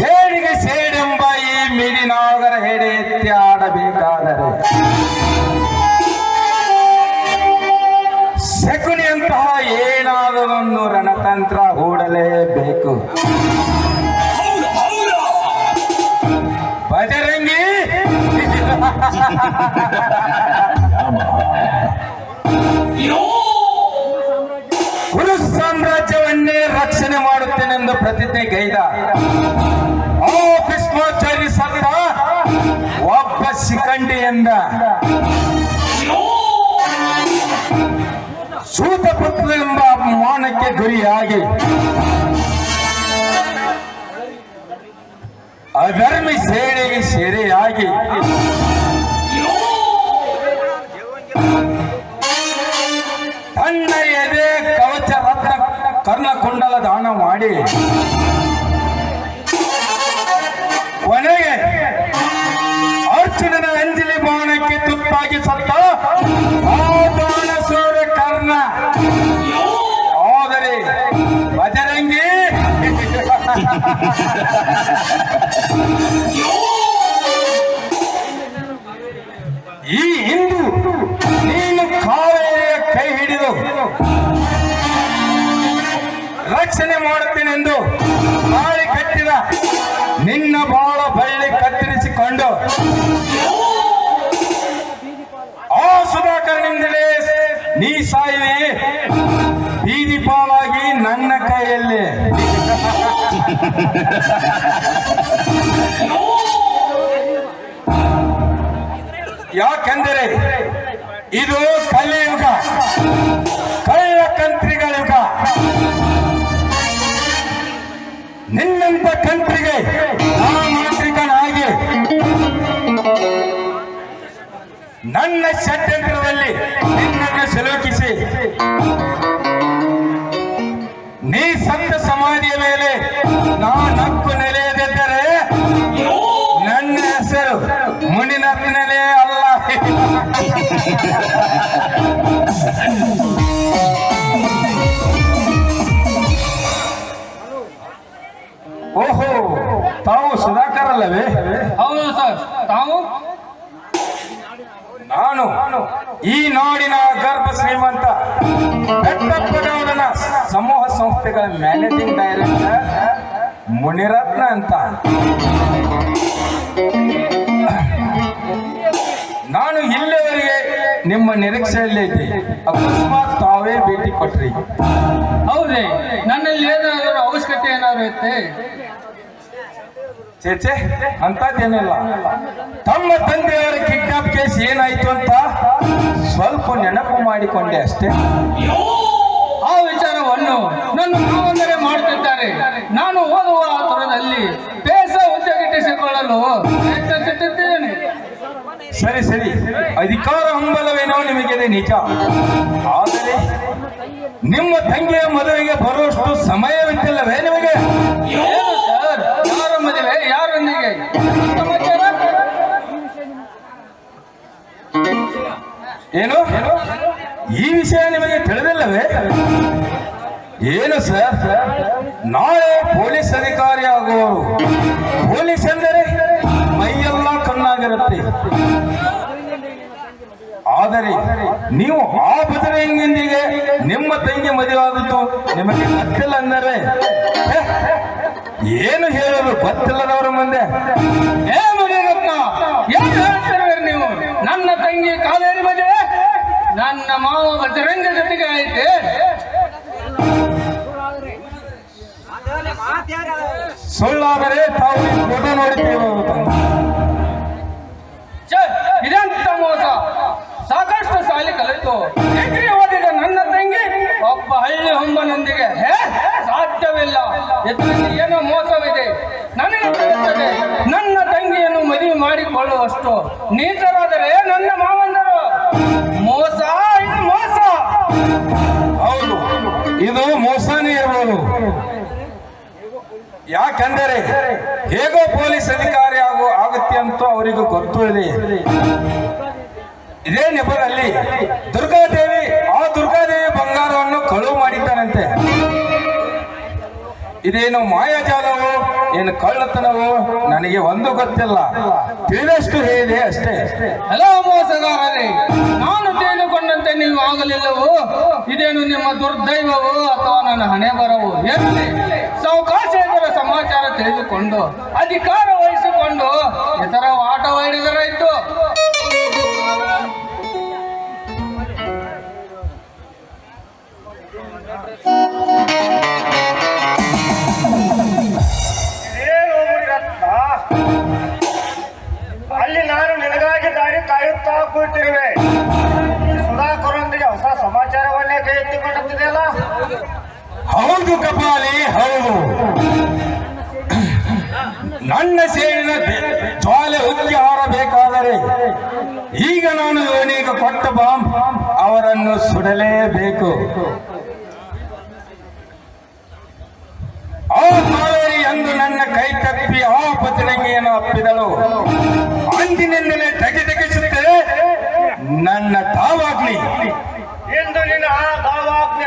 ಸೇಡಿಗೆ ಸೇಡೆಂಬ ಈ ಮಿಡಿನಾಗರ ಹೆಡೆ ಎತ್ತಿ ಆಡಬೇಕಾದರೆ ಶಕುನಿಯಂತಹ ಏನಾದರೂ ರಣತಂತ್ರ ಹೂಡಲೇಬೇಕು. ಕುರು ಸಾಮ್ರಾಜ್ಯವನ್ನೇ ರಕ್ಷಣೆ ಮಾಡುತ್ತೇನೆಂದು ಪ್ರತಿಜ್ಞೆ ಗೈದ ಆ ಭೀಷ್ಮಾಚಾರ್ಯ ಸತ್ತ ಒಬ್ಬ ಶಿಖಂಡಿಯಿಂದ ಸೂತಪುತ್ರ ಎಂಬ ಅಪಮಾನಕ್ಕೆ ಗುರಿಯಾಗಿ ಅಧರ್ಮಿ ಸೇನೆಗೆ ಸೆರೆಯಾಗಿ ತನ್ನ ಎದೆ ಕವಚ ರತ್ನ ಕರ್ಣಕುಂಡಲ ದಾನ ಮಾಡಿ. ಕೊನೆಗೆ ಅರ್ಜುನನ ಅಂಜಲಿ ಬಾಣಕ್ಕೆ ತುಪ್ಪಾಗಿ ಸತ್ತ ಬಾಣಸೂರ ಕರ್ಣ. ಆದರೆ ಬಜರಂಗಿ ಆ ಸುಧಾಕರನಿಂದಲೇ ನೀ ಸಾಯಿವಿ. ಬೀದಿ ಪಾಲಾಗಿ ನನ್ನ ಕೈಯಲ್ಲಿ. ಯಾಕೆಂದರೆ ಇದು ಕಲಿಯುಗ ಕಳ್ಳ ಕಂತ್ರಿಗಳ ಯುಗ ನಿನ್ನಂತ ಕಂತ್ರಿಗೆ ನನ್ನ ಷಡ್ಯಂತ್ರದಲ್ಲಿ ನಿನ್ನನ್ನು ಸಲೋಕಿಸಿ ನೀ ಸಂತ ಸಮಾಧಿಯ ಮೇಲೆ ನಾ ನಕ್ಕು ನೆಲೆಯದಿದ್ದರೆ ನನ್ನ ಹೆಸರು ಮುನಿನತ್ನಲೇ ಅಲ್ಲ. ಓಹೋ, ತಾವು ಸುಧಾಕರ್ ಅಲ್ಲವೇ ಹೌದು ಸರ್, ತಾವು ನಾನು ಈ ನಾಡಿನ ಗರ್ಭ ಶ್ರೀಮಂತ ಬೆಟ್ಟಪ್ಪಗೌಡನ ಸಮೂಹ ಸಂಸ್ಥೆಗಳ ಮ್ಯಾನೇಜಿಂಗ್ ಡೈರೆಕ್ಟರ್ ಮುನಿರತ್ನ ಅಂತ. ನಾನು ಇಲ್ಲಿವರೆಗೆ ನಿಮ್ಮ ನಿರೀಕ್ಷೆಯಲ್ಲಿ ಅಕಸ್ಮಾತ್ ತಾವೇ ಭೇಟಿ ಕೊಟ್ರಿ. ಹೌದೇ ನನ್ನಲ್ಲಿ ಏನಾದರೂ ಅವಶ್ಯಕತೆ ಏನಾದ್ರು ಇತ್ತೆ? ಚೇಚೆ ಅಂತದ್ದೇನಿಲ್ಲ ತಮ್ಮ ತಂದೆಯವರ ಏನಾಯ್ತು ಅಂತ ಸ್ವಲ್ಪ ನೆನಪು ಮಾಡಿಕೊಂಡೆ ಅಷ್ಟೇ. ಆ ವಿಚಾರವನ್ನು ನನ್ನ ಮಾವಂದರೆ ಮಾಡುತ್ತಿದ್ದಾರೆ. ನಾನು ಓದುವ ಆತುರದಲ್ಲಿ ಬೇಸ ಉದ್ಯೋಗಿಟ್ಟಿಸಿಕೊಳ್ಳಲು ಸರಿ ಸರಿ. ಅಧಿಕಾರ ಹಂಬಲವೇನೋ ನಿಮಗಿದೆ ನಿಜ. ಆದರೆ ನಿಮ್ಮ ತಂಗಿಯ ಮದುವೆಗೆ ಬರುವಷ್ಟು ಸಮಯವಿದ್ದಿಲ್ಲವೇ ನಿಮಗೆ? ಏನು? ಈ ವಿಷಯ ನಿಮಗೆ ತಿಳಿದಿಲ್ಲವೇ? ಏನು ಸರ್? ನಾಳೆ ಪೊಲೀಸ್ ಅಧಿಕಾರಿ ಆಗುವವರು ಪೊಲೀಸ್ ಎಂದರೆ ಮೈಯೆಲ್ಲ ಕಣ್ಣಾಗಿರುತ್ತೆ. ಆದರೆ ನೀವು ಆ ಬದರಂಗಿಂದಿಗೆ ನಿಮ್ಮ ತಂಗಿ ಮದುವೆ ಆದದ್ದು ನಿಮಗೆ ಗೊತ್ತಿಲ್ಲ ಅಂದರೆ? ಏನು ಹೇಳೋದು ಗೊತ್ತಿಲ್ಲದವರ ಮುಂದೆ? ಏನು ನನ್ನ ತಂಗಿ ಕಾವೇರಿ ಮದುವೆ ನನ್ನ ಮಾವ ಬಜರಂಗ ಜೊತೆಗೆ ಐತೆ ಸುಳ್ಳಾದರೆ ಇದೆಂತ ಮೋಸ. ಸಾಕಷ್ಟು ಸಾಲಿ ಕಲಿತು. ಡಿಗ್ರಿ ಓದಿದ ನನ್ನ ತಂಗಿ ಒಬ್ಬ ಹಳ್ಳಿ ಹೊಂಬನೊಂದಿಗೆ ಸಾಧ್ಯವಿಲ್ಲ. ಇದರಲ್ಲಿ ಏನೋ ಮೋಸವಿದೆ. ನನಗೆ ನನ್ನ ತಂಗಿಯನ್ನು ಮದುವೆ ಮಾಡಿಕೊಳ್ಳುವಷ್ಟು ನೀಚರಾದರೆ ನನ್ನ ಮಾವಂದರು? ಮೋಸ ಇದು ಮೋಸ. ಹೌದು, ಇದು ಮೋಸನೇ ಇರಬಹುದು ಯಾಕೆಂದರೆ ಹೇಗೋ ಪೊಲೀಸ್ ಅಧಿಕಾರಿ ಆಗು ಆಗುತ್ತೆ ಅಂತ ಅವರಿಗೂ ಗೊತ್ತು ಇದೆ ಇದೇ ನೆಪದಲ್ಲಿ ದುರ್ಗಾದೇವಿ ಆ ದುರ್ಗಾದೇವಿ ಬಂಗಾರವನ್ನು ಕಳುವು ಮಾಡಿದ್ದಾನಂತೆ. ಇದೇನು ಮಾಯಾಜಾಲವೋ? ಏನು ಕಳ್ಳತನವೋ? ನನಗೆ ಒಂದು ಗೊತ್ತಿಲ್ಲ. ತಿಳಿದಷ್ಟು ಹೇಳಿದೆ ಅಷ್ಟೇ. ಹಲೋ ಮೋಸಗಾರರೇ, ನಾನು ತಿಳಿದುಕೊಂಡಂತೆ ನೀವು ಆಗಲಿಲ್ಲವೋ? ಇದೇನು ನಿಮ್ಮ ದುರ್ದೈವವೋ ಅಥವಾ ನನ್ನ ಹಣೆ ಬರವು ಎಲ್ಲಿ ಸಮಾಚಾರ ತಿಳಿದುಕೊಂಡು, ಅಧಿಕಾರ ವಹಿಸಿಕೊಂಡು, ಇತರ ಆಟವಾಡಿದರಾಯ್ತು ಏನು ಹೌದು ಕಪಾಲಿ, ಹೌದು. ನನ್ನ ಸೇರಿನ ಜ್ವಾಲೆ ಉಕ್ಕಿ ಹಾರಬೇಕಾದರೆ ಈಗ ನಾನು ಅನೇಕ ಕೊಟ್ಟ ಬಾಂಬ್ ಅವರನ್ನು ಸುಡಲೇಬೇಕು. ಆ ಕಾವೇರಿ ಎಂದು ನನ್ನ ಕೈ ತಪ್ಪಿ ಆ ಪತ್ರಿಕೆಯನ್ನು ಅಪ್ಪಿದಳು. ಅಂದಿನಿಂದಲೇ ಟಗೆ ತೆಗೆಸುತ್ತದೆ ನನ್ನ ತಾವಾಗ್ಲಿ ಇಂದು ನಿನ್ನ ಆ ದಾವಾಗ್ನಿ